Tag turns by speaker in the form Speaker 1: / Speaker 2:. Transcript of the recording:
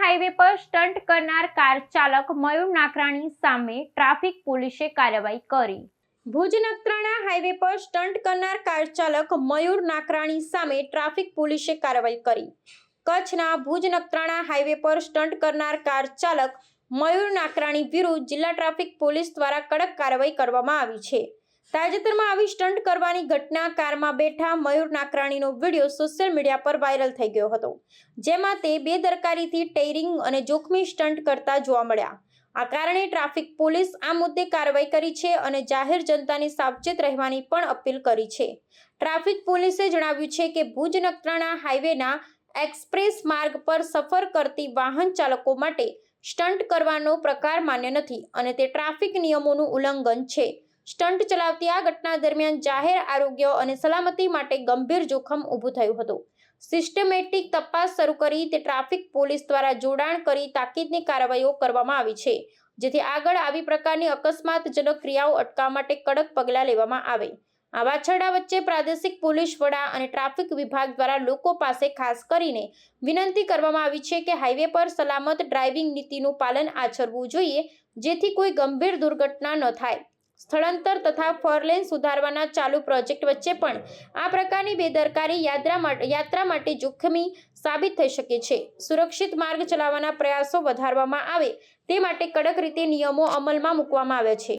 Speaker 1: Highway પર stunt કરનાર car ચાલક મયુર નાકરાણી સામે ટ્રાફિક પોલીસે કાર્યવાહી કરી. ભુજ નખત્રાણા હાઈવે પર સ્ટન્ટ કરનાર કાર ચાલક મયુર નાકરાણી સામે ટ્રાફિક પોલીસે કાર્યવાહી કરી. કચ્છના ભુજ નખત્રાણા હાઈવે પર સ્ટન્ટ કરનાર કાર ચાલક મયુર નાકરાણી વિરુદ્ધ જિલ્લા ટ્રાફિક પોલીસ દ્વારા કડક કાર્યવાહી કરવામાં આવી છે. તાજેતરમાં આવી સ્ટન્ટ કરવાની ઘટના કારમાં બેઠા મયુર નાકરાણીનો વીડિયો સોશિયલ મીડિયા પર વાયરલ થઈ ગયો હતો, જેમાં તે બેદરકારીથી ટેરિંગ અને જોખમી સ્ટન્ટ કરતા જોવા મળ્યા. આ કારણે ટ્રાફિક પોલીસ આ મુદ્દે કાર્યવાહી કરી છે અને જાહેર જનતાને સાવચેત રહેવાની પણ અપીલ કરી છે. ટ્રાફિક પોલીસે જણાવ્યું છે કે ભુજ નખત્રાણા હાઈવેના એક્સપ્રેસ માર્ગ પર સફર કરતી વાહન ચાલકો માટે સ્ટન્ટ કરવાનો પ્રકાર માન્ય નથી અને તે ટ્રાફિક નિયમોનું ઉલ્લંઘન છે. સ્ટન્ટ ચલાવતી આ ઘટના દરમિયાન જાહેર આરોગ્ય અને સલામતી માટે ગંભીર જોખમ ઊભું થયું હતું. સિસ્ટમેટિક તપાસ શરૂ કરી તે ટ્રાફિક પોલીસ દ્વારા જોડાણ કરી તાકીદની કાર્યવાહીઓ કરવામાં આવી છે, જેથી આગળ આવી પ્રકારની અકસ્માતજનક ક્રિયાઓ અટકાવવા માટે કડક પગલાં લેવામાં આવે. આ વાછરડા વચ્ચે પ્રાદેશિક પોલીસ વડા અને ટ્રાફિક વિભાગ દ્વારા લોકો પાસે ખાસ કરીને વિનંતી કરવામાં આવી છે કે હાઈવે પર સલામત ડ્રાઇવિંગ નીતિનું પાલન આચરવું જોઈએ, જેથી કોઈ ગંભીર દુર્ઘટના ન થાય. સ્થળાંતર તથા ફોરલેન સુધારવાના ચાલુ પ્રોજેક્ટ વચ્ચે પણ આ પ્રકારની બેદરકારી યાત્રા માટે જોખમી સાબિત થઈ શકે છે. સુરક્ષિત માર્ગ ચલાવવાના પ્રયાસો વધારવામાં આવે તે માટે કડક રીતે નિયમો અમલમાં મૂકવામાં આવ્યા છે.